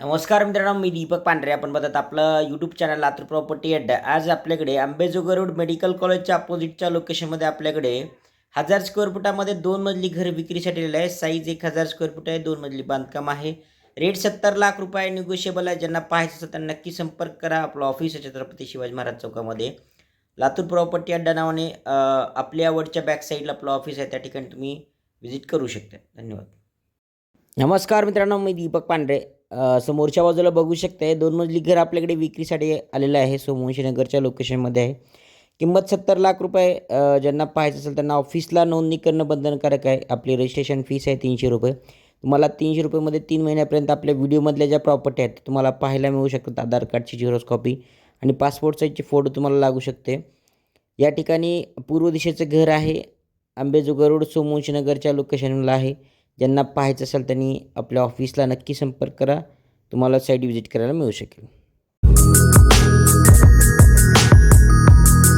नमस्कार मित्रांनो मी दीपक पांढरे. आपण बघत आपलं यूट्यूब चॅनल लातूर प्रॉपर्टी अड्डा आज आपल्याकडे आंबेजोगाई रोड मेडिकल कॉलेजच्या अपोजिटच्या लोकेशनमध्ये आपल्याकडे हजार स्क्वेअर फुटामध्ये दोन मजली घर विक्रीसाठी आलेलं आहे. साईज एक हजार स्क्वेअर फूट आहे दोन मजली बांधकाम आहे. रेट सत्तर लाख रुपये निगोशिएबल आहे. ज्यांना पाहायचं असेल त्यांना नक्की संपर्क करा आपलं ऑफिस आहे छत्रपती शिवाजी महाराज चौकामध्ये. लातूर प्रॉपर्टी अड्डा नावाने आपल्या आवडच्या बॅक साईडला आपलं ऑफिस आहे. त्या ठिकाणी तुम्ही व्हिजिट करू शकता. धन्यवाद. नमस्कार मित्रांनो मी दीपक पांढरे. समोरच्या बाजूला बघू शकताय दोन मजली घर आपल्याकडे विक्रीसाठी आलेलं आहे. सोमवंशीनगरच्या लोकेशनमध्ये आहे. किंमत सत्तर लाख रुपये ज्यांना पाहायचं असेल त्यांना ऑफिसला नोंदणी करणं बंधनकारक आहे. आपली रजिस्ट्रेशन फीस आहे तीनशे रुपये. तुम्हाला तीनशे रुपयेमध्ये तीन महिन्यापर्यंत आपल्या व्हिडिओमधल्या ज्या प्रॉपर्टी आहेत तुम्हाला पाहायला मिळू शकतात आधार कार्डची झेरॉक्स कॉपी आणि पासपोर्ट साईजचे फोटो तुम्हाला लागू शकते. या ठिकाणी पूर्व दिशेचं घर आहे. आंबेजोगाई रोड सोमवंशीनगरच्या लोकेशनला आहे. ज्यांना पाहायचं असेल त्यांनी आपल्या ऑफिसला नक्की संपर्क करा. तुम्हाला साईट व्हिजिट करायला मिळू शकेल.